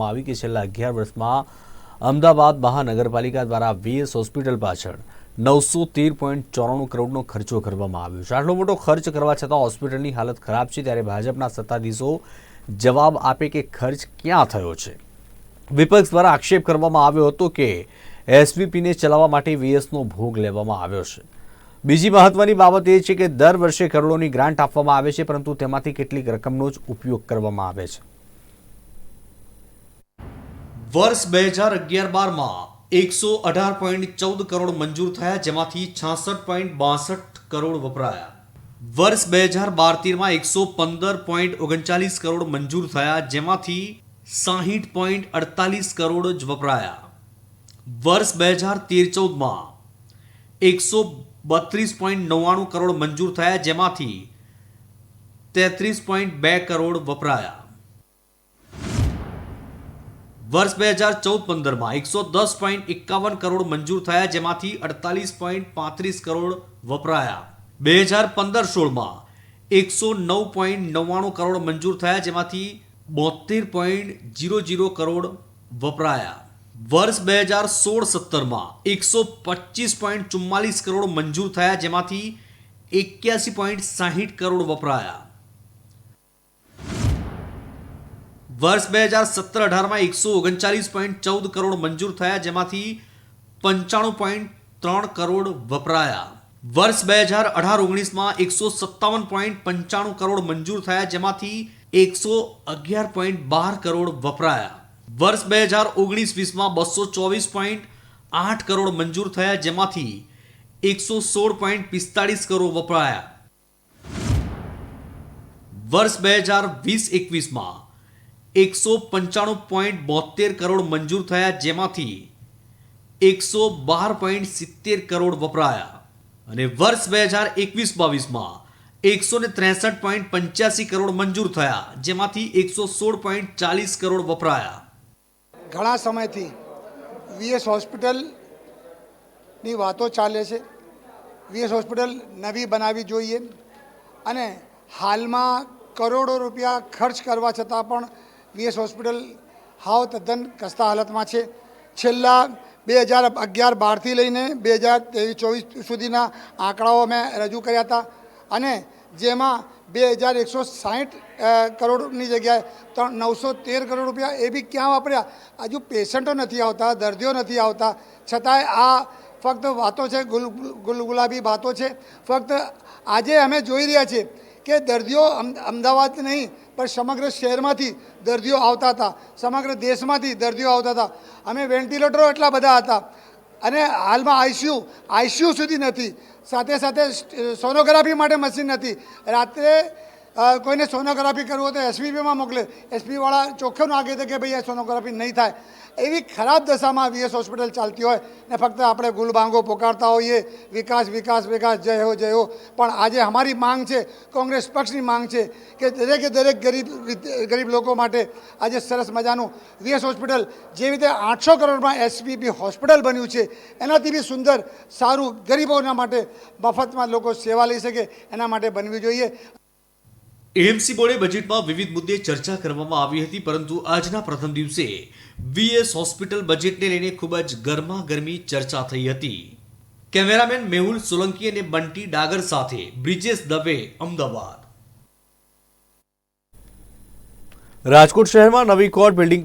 આવી કે છેલ્લા અગિયાર વર્ષમાં અમદાવાદ મહાનગરપાલિકા દ્વારા વીએસ હોસ્પિટલ પાછળ નવસો તેર પોઈન્ટ ચોરાણું કરોડનો ખર્ચો કરવામાં આવ્યો છે. આટલો મોટો ખર્ચ કરવા છતાં હોસ્પિટલની હાલત ખરાબ છે ત્યારે ભાજપના સત્તાધીશો જવાબ આપે કે ખર્ચ ક્યાં થયો છે? વિપક્ષ દ્વારા આક્ષેપ કરવામાં આવ્યો હતો કે એસવીપીને ચલાવવા માટે વીએસનો ભોગ લેવામાં આવ્યો છે. બીજી મહત્વની બાબત એ છે કે દર વર્ષે કરોડોની ગ્રાન્ટ આપવામાં આવે છે, પરંતુ તેમાંથી કેટલીક રકમનો જ ઉપયોગ કરવામાં આવે છે. વર્ષ બે હજાર અગિયાર બારમાં એકસો અઢાર પોઈન્ટ ચૌદ કરોડ મંજૂર થયા, જેમાંથી છાસઠ પોઈન્ટ બાસઠ કરોડ વપરાયા. વર્ષ બે હજાર બાર તેરમાં એકસો પંદર પોઈન્ટ ઓગણચાલીસ કરોડ મંજૂર થયા, જેમાંથી સાહીઠ પોઈન્ટ અડતાલીસ કરોડ જ વપરાયા. વર્ષ બે હજાર તેર ચૌદમાં એકસો બત્રીસ પોઈન્ટ નવ્વાણું કરોડ મંજૂર થયા, જેમાંથી તેત્રીસ પોઈન્ટ બે કરોડ વપરાયા. વર્ષ બે હજાર ચૌદ પંદરમાં એકસો દસ પોઈન્ટ એકાવન કરોડ મંજૂર થયા, જેમાંથી અડતાલીસ પોઈન્ટ પાંત્રીસ કરોડ વપરાયા. બે હજાર પંદર સોળમાં એકસો નવ પોઈન્ટ નવ્વાણું કરોડ મંજૂર થયા, જેમાંથી બોતેર પોઈન્ટ જીરો જીરો કરોડ વપરાયા. વર્ષ બે હજાર સોળ સત્તરમાં એકસો પચીસ પોઈન્ટ ચુમ્માલીસ કરોડ મંજૂર થયા, જેમાંથી એક્યાસી પોઈન્ટ સાહીઠ કરોડ વપરાયા. વર્ષ બે હજાર સત્તર અઢારમાં એકસો ઓગણચાલીસ પોઈન્ટ ચૌદ કરોડ મંજૂર થયા, જેમાંથી પંચાણું પોઈન્ટ ત્રણ કરોડ વપરાયા. વર્ષ બે હજાર અઢાર ઓગણીસમાં એકસો સત્તાવન પોઈન્ટ પંચાણું કરોડ મંજૂર થયા, જેમાંથી એકસો અગિયાર પોઈન્ટ બાર કરોડ વપરાયા. વર્ષ બે હજાર ઓગણીસ વીસમાં બસો ચોવીસ પોઈન્ટ આઠ કરોડ મંજૂર થયા, જેમાંથી એકસો સોળ પોઈન્ટ પિસ્તાળીસ કરોડ વપરાયા. વર્ષ બે હજાર વીસ એકવીસમાં એકસો પંચાણું પોઈન્ટ બોતેર કરોડ મંજૂર થયા જેમાંથી એકસો બાર પોઈન્ટ સિત્તેર કરોડ વપરાયા. અને વર્ષ બે હજાર એકવીસ બાવીસમાં એકસો ને ત્રેસઠ પોઈન્ટ પંચ્યાસી કરોડ મંજૂર થયા, જેમાંથી એકસો સોળ પોઈન્ટ ચાલીસ કરોડ વપરાયા. ઘણા સમયથી વીએસ હોસ્પિટલની વાતો ચાલે છે. વીએસ હોસ્પિટલ નવી બનાવવી જોઈએ. અને હાલમાં કરોડો રૂપિયા ખર્ચ કરવા છતાં પણ વીએસ હોસ્પિટલ હાવ તદ્દન કસ્તા હાલતમાં છે. છેલ્લા બે હજાર અગિયાર બારથી લઈને બે હજાર ત્રેવીસ ચોવીસ સુધીના આંકડાઓ અમે રજૂ કર્યા હતા અને જેમાં બે હજાર એકસો સાહીઠ કરોડની જગ્યાએ ત્રણ, નવસો તેર કરોડ રૂપિયા એ બી ક્યાં વાપર્યા? હજુ પેશન્ટો નથી આવતા, દર્દીઓ નથી આવતા. છતાંય આ ફક્ત વાતો છે, ગુલ ગુલ, ગુલાબી વાતો છે. ફક્ત આજે અમે જોઈ રહ્યા છીએ કે દર્દીઓ અમદાવાદ નહીં, પણ સમગ્ર શહેરમાંથી દર્દીઓ આવતા હતા. સમગ્ર દેશમાંથી દર્દીઓ આવતા હતા. અમે વેન્ટિલેટરો એટલા બધા હતા. અને હાલમાં આઈસીયુ આઈસીયુ સુધી નથી. સાથે સાથે સોનોગ્રાફી માટે મશીન નથી. રાત્રે કોઈને સોનોગ્રાફી કરવું હોય તો એસપીબીમાં મોકલે. એસપીવાળા ચોખ્ખું ના કહે કે ભાઈ, આ સોનોગ્રાફી નહીં થાય. એવી ખરાબ દશામાં વીએસ હોસ્પિટલ ચાલતી હોય ને ફક્ત આપણે ગુલબાંગો પોકારતા હોઈએ, વિકાસ વિકાસ વિકાસ, જય હો જય હો. પણ આજે અમારી માંગ છે, કોંગ્રેસ પક્ષની માંગ છે કે દરેકે દરેક ગરીબ ગરીબ લોકો માટે આજે સરસ મજાનું વીએસ હોસ્પિટલ જેવી રીતે આઠસો કરોડમાં એસપીબી હોસ્પિટલ બન્યું છે, એનાથી બી સુંદર, સારું ગરીબોના માટે મફતમાં લોકો સેવા લઈ શકે, એના માટે બનવી જોઈએ. એએમસી બોર્ડે બજેટમાં વિવિધ મુદ્દે ચર્ચા કરવામાં આવી હતી, પરંતુ આજના પ્રથમ દિવસે વીએસ હોસ્પિટલ બજેટને લઈને ખૂબ જ ગરમાગરમી ચર્ચા થઈ હતી. કેમેરામેન મેહુલ સોલંકી અને બંટી ડાગર સાથે બ્રિજેશ દવે, અમદાવાદ. રાજકોટ શહેરમાં નવી કોર્ટ બિલ્ડિંગ